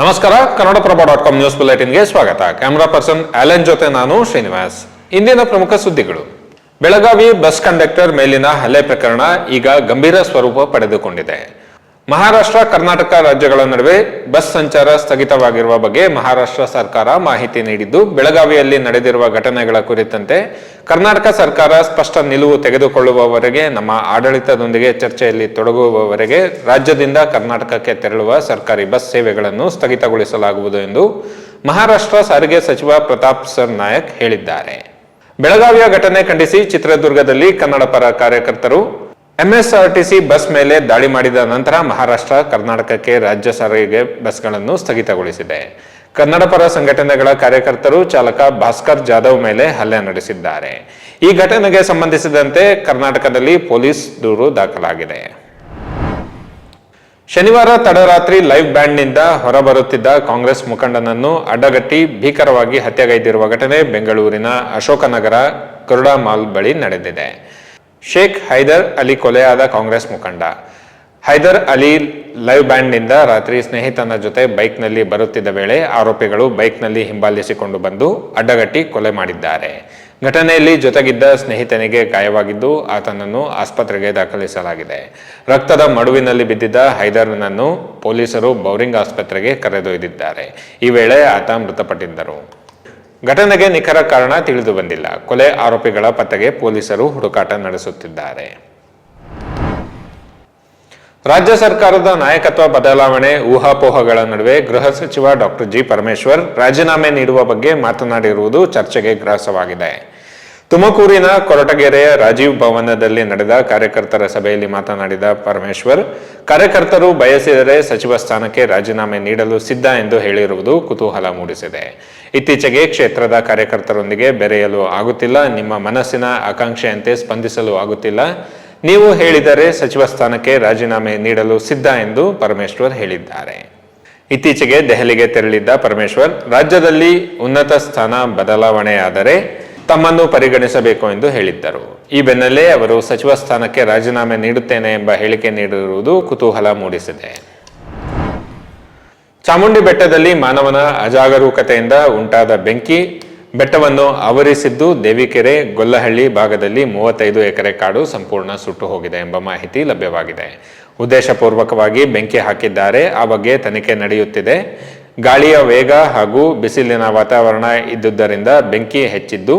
ನಮಸ್ಕಾರ Kannadaprabha dot com news ಬುಲೆಟಿನ್ಗೆ ಸ್ವಾಗತ. ಕ್ಯಾಮರಾ ಪರ್ಸನ್ ಆಲೆನ್ ಜೊತೆ ನಾನು ಶ್ರೀನಿವಾಸ್. ಇಂದಿನ ಪ್ರಮುಖ ಸುದ್ದಿಗಳು. ಬೆಳಗಾವಿ ಬಸ್ ಕಂಡಕ್ಟರ್ ಮೇಲಿನ ಹಲ್ಲೆ ಪ್ರಕರಣ ಈಗ ಗಂಭೀರ ಸ್ವರೂಪ ಪಡೆದುಕೊಂಡಿದೆ. ಮಹಾರಾಷ್ಟ್ರ, ಕರ್ನಾಟಕ ರಾಜ್ಯಗಳ ನಡುವೆ ಬಸ್ ಸಂಚಾರ ಸ್ಥಗಿತವಾಗಿರುವ ಬಗ್ಗೆ ಮಹಾರಾಷ್ಟ್ರ ಸರ್ಕಾರ ಮಾಹಿತಿ ನೀಡಿದ್ದು, ಬೆಳಗಾವಿಯಲ್ಲಿ ನಡೆದಿರುವ ಘಟನೆಗಳ ಕುರಿತಂತೆ ಕರ್ನಾಟಕ ಸರ್ಕಾರ ಸ್ಪಷ್ಟ ನಿಲುವು ತೆಗೆದುಕೊಳ್ಳುವವರೆಗೆ, ನಮ್ಮ ಆಡಳಿತದೊಂದಿಗೆ ಚರ್ಚೆಯಲ್ಲಿ ತೊಡಗುವವರೆಗೆ ರಾಜ್ಯದಿಂದ ಕರ್ನಾಟಕಕ್ಕೆ ತೆರಳುವ ಸರ್ಕಾರಿ ಬಸ್ ಸೇವೆಗಳನ್ನು ಸ್ಥಗಿತಗೊಳಿಸಲಾಗುವುದು ಎಂದು ಮಹಾರಾಷ್ಟ್ರ ಸಾರಿಗೆ ಸಚಿವ ಪ್ರತಾಪ್ ಸರ್ ನಾಯಕ್ ಹೇಳಿದ್ದಾರೆ. ಬೆಳಗಾವಿಯ ಘಟನೆ ಖಂಡಿಸಿ ಚಿತ್ರದುರ್ಗದಲ್ಲಿ ಕನ್ನಡ ಪರ ಕಾರ್ಯಕರ್ತರು ಎಂಎಸ್ಆರ್ಟಿಸಿ ಬಸ್ ಮೇಲೆ ದಾಳಿ ಮಾಡಿದ ನಂತರ ಮಹಾರಾಷ್ಟ್ರ, ಕರ್ನಾಟಕಕ್ಕೆ ರಾಜ್ಯ ಸಾರಿಗೆ ಬಸ್ಗಳನ್ನು ಸ್ಥಗಿತಗೊಳಿಸಿದೆ. ಕನ್ನಡ ಪರ ಸಂಘಟನೆಗಳ ಕಾರ್ಯಕರ್ತರು ಚಾಲಕ ಭಾಸ್ಕರ್ ಜಾಧವ್ ಮೇಲೆ ಹಲ್ಲೆ ನಡೆಸಿದ್ದಾರೆ. ಈ ಘಟನೆಗೆ ಸಂಬಂಧಿಸಿದಂತೆ ಕರ್ನಾಟಕದಲ್ಲಿ ಪೊಲೀಸ್ ದೂರು ದಾಖಲಾಗಿದೆ. ಶನಿವಾರ ತಡರಾತ್ರಿ ಲೈವ್ ಬ್ಯಾಂಡ್ನಿಂದ ಹೊರಬರುತ್ತಿದ್ದ ಕಾಂಗ್ರೆಸ್ ಮುಖಂಡನನ್ನು ಅಡ್ಡಗಟ್ಟಿ ಭೀಕರವಾಗಿ ಹತ್ಯೆಗೈದಿರುವ ಘಟನೆ ಬೆಂಗಳೂರಿನ ಅಶೋಕನಗರ ಕರುಡಾ ಮಾಲ್ ಬಳಿ ನಡೆದಿದೆ. ಶೇಖ್ ಹೈದರ್ ಅಲಿ ಕೊಲೆಯಾದ ಕಾಂಗ್ರೆಸ್ ಮುಖಂಡ. ಹೈದರ್ ಅಲಿ ಲೈವ್ ಬ್ಯಾಂಡ್ನಿಂದ ರಾತ್ರಿ ಸ್ನೇಹಿತನ ಜೊತೆ ಬೈಕ್ನಲ್ಲಿ ಬರುತ್ತಿದ್ದ ವೇಳೆ ಆರೋಪಿಗಳು ಬೈಕ್ನಲ್ಲಿ ಹಿಂಬಾಲಿಸಿಕೊಂಡು ಬಂದು ಅಡ್ಡಗಟ್ಟಿ ಕೊಲೆ ಮಾಡಿದ್ದಾರೆ. ಘಟನೆಯಲ್ಲಿ ಜೊತೆಗಿದ್ದ ಸ್ನೇಹಿತನಿಗೆ ಗಾಯವಾಗಿದ್ದು ಆತನನ್ನು ಆಸ್ಪತ್ರೆಗೆ ದಾಖಲಿಸಲಾಗಿದೆ. ರಕ್ತದ ಮಡುವಿನಲ್ಲಿ ಬಿದ್ದಿದ್ದ ಹೈದರ್ನನ್ನು ಪೊಲೀಸರು ಬೌರಿಂಗ್ ಆಸ್ಪತ್ರೆಗೆ ಕರೆದೊಯ್ದಿದ್ದಾರೆ. ಈ ವೇಳೆ ಆತ ಮೃತಪಟ್ಟಿದ್ದರು. ಘಟನೆಗೆ ನಿಖರ ಕಾರಣ ತಿಳಿದು ಬಂದಿಲ್ಲ. ಕೊಲೆ ಆರೋಪಿಗಳ ಪತ್ತೆಗೆ ಪೊಲೀಸರು ಹುಡುಕಾಟ ನಡೆಸುತ್ತಿದ್ದಾರೆ. ರಾಜ್ಯ ಸರ್ಕಾರದ ನಾಯಕತ್ವ ಬದಲಾವಣೆ, ಊಹಾಪೋಹಗಳ ನಡುವೆ ಗೃಹ ಸಚಿವ ಡಾಕ್ಟರ್ ಜಿ ಪರಮೇಶ್ವರ್ ರಾಜೀನಾಮೆ ನೀಡುವ ಬಗ್ಗೆ ಮಾತನಾಡಿರುವುದು ಚರ್ಚೆಗೆ ಗ್ರಾಸವಾಗಿದೆ. ತುಮಕೂರಿನ ಕೊರಟಗೆರೆಯ ರಾಜೀವ್ ಭವನದಲ್ಲಿ ನಡೆದ ಕಾರ್ಯಕರ್ತರ ಸಭೆಯಲ್ಲಿ ಮಾತನಾಡಿದ ಪರಮೇಶ್ವರ್, ಕಾರ್ಯಕರ್ತರು ಬಯಸಿದರೆ ಸಚಿವ ಸ್ಥಾನಕ್ಕೆ ರಾಜೀನಾಮೆ ನೀಡಲು ಸಿದ್ಧ ಎಂದು ಹೇಳಿರುವುದು ಕುತೂಹಲ ಮೂಡಿಸಿದೆ. ಇತ್ತೀಚೆಗೆ ಕ್ಷೇತ್ರದ ಕಾರ್ಯಕರ್ತರೊಂದಿಗೆ ಬೆರೆಯಲು ಆಗುತ್ತಿಲ್ಲ, ನಿಮ್ಮ ಮನಸ್ಸಿನ ಆಕಾಂಕ್ಷೆಯಂತೆ ಸ್ಪಂದಿಸಲು ಆಗುತ್ತಿಲ್ಲ. ನೀವು ಹೇಳಿದರೆ ಸಚಿವ ಸ್ಥಾನಕ್ಕೆ ರಾಜೀನಾಮೆ ನೀಡಲು ಸಿದ್ಧ ಎಂದು ಪರಮೇಶ್ವರ್ ಹೇಳಿದ್ದಾರೆ. ಇತ್ತೀಚೆಗೆ ದೆಹಲಿಗೆ ತೆರಳಿದ್ದ ಪರಮೇಶ್ವರ್, ರಾಜ್ಯದಲ್ಲಿ ಉನ್ನತ ಸ್ಥಾನ ಬದಲಾವಣೆಯಾದರೆ ತಮ್ಮನ್ನು ಪರಿಗಣಿಸಬೇಕು ಎಂದು ಹೇಳಿದ್ದರು. ಈ ಬೆನ್ನಲ್ಲೇ ಅವರು ಸಚಿವ ಸ್ಥಾನಕ್ಕೆ ರಾಜೀನಾಮೆ ನೀಡುತ್ತೇನೆ ಎಂಬ ಹೇಳಿಕೆ ನೀಡಿರುವುದು ಕುತೂಹಲ ಮೂಡಿಸಿದೆ. ಚಾಮುಂಡಿ ಬೆಟ್ಟದಲ್ಲಿ ಮಾನವನ ಅಜಾಗರೂಕತೆಯಿಂದ ಉಂಟಾದ ಬೆಂಕಿ, ಬೆಟ್ಟವನ್ನು ಆವರಿಸಿದ್ದು ದೇವಿಕೆರೆ, ಗೊಲ್ಲಹಳ್ಳಿ ಭಾಗದಲ್ಲಿ ಮೂವತ್ತೈದು ಎಕರೆ ಕಾಡು ಸಂಪೂರ್ಣ ಸುಟ್ಟು ಹೋಗಿದೆ ಎಂಬ ಮಾಹಿತಿ ಲಭ್ಯವಾಗಿದೆ. ಉದ್ದೇಶಪೂರ್ವಕವಾಗಿ ಬೆಂಕಿ ಹಾಕಿದ್ದಾರೆ. ಆ ಬಗ್ಗೆ ತನಿಖೆ ನಡೆಯುತ್ತಿದೆ. ಗಾಳಿಯ ವೇಗ ಹಾಗೂ ಬಿಸಿಲಿನ ವಾತಾವರಣ ಇದ್ದುದರಿಂದ ಬೆಂಕಿ ಹೆಚ್ಚಿದ್ದು,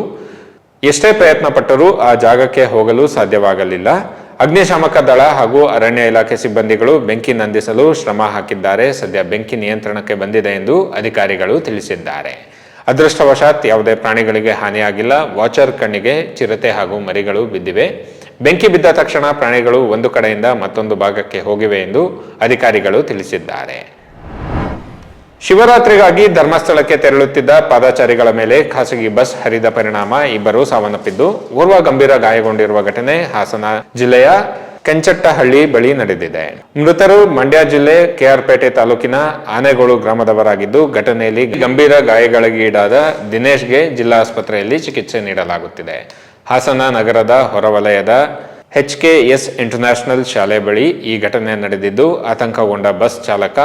ಎಷ್ಟೇ ಪ್ರಯತ್ನ ಪಟ್ಟರೂ ಆ ಜಾಗಕ್ಕೆ ಹೋಗಲು ಸಾಧ್ಯವಾಗಲಿಲ್ಲ. ಅಗ್ನಿಶಾಮಕ ದಳ ಹಾಗೂ ಅರಣ್ಯ ಇಲಾಖೆ ಸಿಬ್ಬಂದಿಗಳು ಬೆಂಕಿ ನಂದಿಸಲು ಶ್ರಮ ಹಾಕಿದ್ದಾರೆ. ಸದ್ಯ ಬೆಂಕಿ ನಿಯಂತ್ರಣಕ್ಕೆ ಬಂದಿದೆ ಎಂದು ಅಧಿಕಾರಿಗಳು ತಿಳಿಸಿದ್ದಾರೆ. ಅದೃಷ್ಟವಶಾತ್ ಯಾವುದೇ ಪ್ರಾಣಿಗಳಿಗೆ ಹಾನಿಯಾಗಿಲ್ಲ. ವಾಚರ್ ಕಣ್ಣಿಗೆ ಚಿರತೆ ಹಾಗೂ ಮರಿಗಳು ಬಿದ್ದಿವೆ. ಬೆಂಕಿ ಬಿದ್ದ ತಕ್ಷಣ ಪ್ರಾಣಿಗಳು ಒಂದು ಕಡೆಯಿಂದ ಮತ್ತೊಂದು ಭಾಗಕ್ಕೆ ಹೋಗಿವೆ ಎಂದು ಅಧಿಕಾರಿಗಳು ತಿಳಿಸಿದ್ದಾರೆ. ಶಿವರಾತ್ರಿಗಾಗಿ ಧರ್ಮಸ್ಥಳಕ್ಕೆ ತೆರಳುತ್ತಿದ್ದ ಪಾದಚಾರಿಗಳ ಮೇಲೆ ಖಾಸಗಿ ಬಸ್ ಹರಿದ ಪರಿಣಾಮ ಇಬ್ಬರು ಸಾವನ್ನಪ್ಪಿದ್ದು, ಓರ್ವ ಗಂಭೀರ ಗಾಯಗೊಂಡಿರುವ ಘಟನೆ ಹಾಸನ ಜಿಲ್ಲೆಯ ಕೆಂಚಟ್ಟಹಳ್ಳಿ ಬಳಿ ನಡೆದಿದೆ. ಮೃತರು ಮಂಡ್ಯ ಜಿಲ್ಲೆ ಕೆಆರ್ಪೇಟೆ ತಾಲೂಕಿನ ಆನೆಗೋಳು ಗ್ರಾಮದವರಾಗಿದ್ದು, ಘಟನೆಯಲ್ಲಿ ಗಂಭೀರ ಗಾಯಗಳಿಗೀಡಾದ ದಿನೇಶ್ಗೆ ಜಿಲ್ಲಾ ಆಸ್ಪತ್ರೆಯಲ್ಲಿ ಚಿಕಿತ್ಸೆ ನೀಡಲಾಗುತ್ತಿದೆ. ಹಾಸನ ನಗರದ ಹೊರವಲಯದ ಎಚ್ ಇಂಟರ್ನ್ಯಾಷನಲ್ ಶಾಲೆ ಬಳಿ ಈ ಘಟನೆ ನಡೆದಿದ್ದು, ಆತಂಕಗೊಂಡ ಬಸ್ ಚಾಲಕ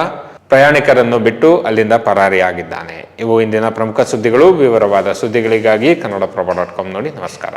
ಪ್ರಯಾಣಿಕರನ್ನು ಬಿಟ್ಟು ಅಲ್ಲಿಂದ ಪರಾರಿಯಾಗಿದ್ದಾನೆ. ಇವು ಇಂದಿನ ಪ್ರಮುಖ ಸುದ್ದಿಗಳು. ವಿವರವಾದ ಸುದ್ದಿಗಳಿಗಾಗಿ ಕನ್ನಡಪ್ರಭ ಡಾಟ್ ಕಾಮ್ ನೋಡಿ ನಮಸ್ಕಾರ.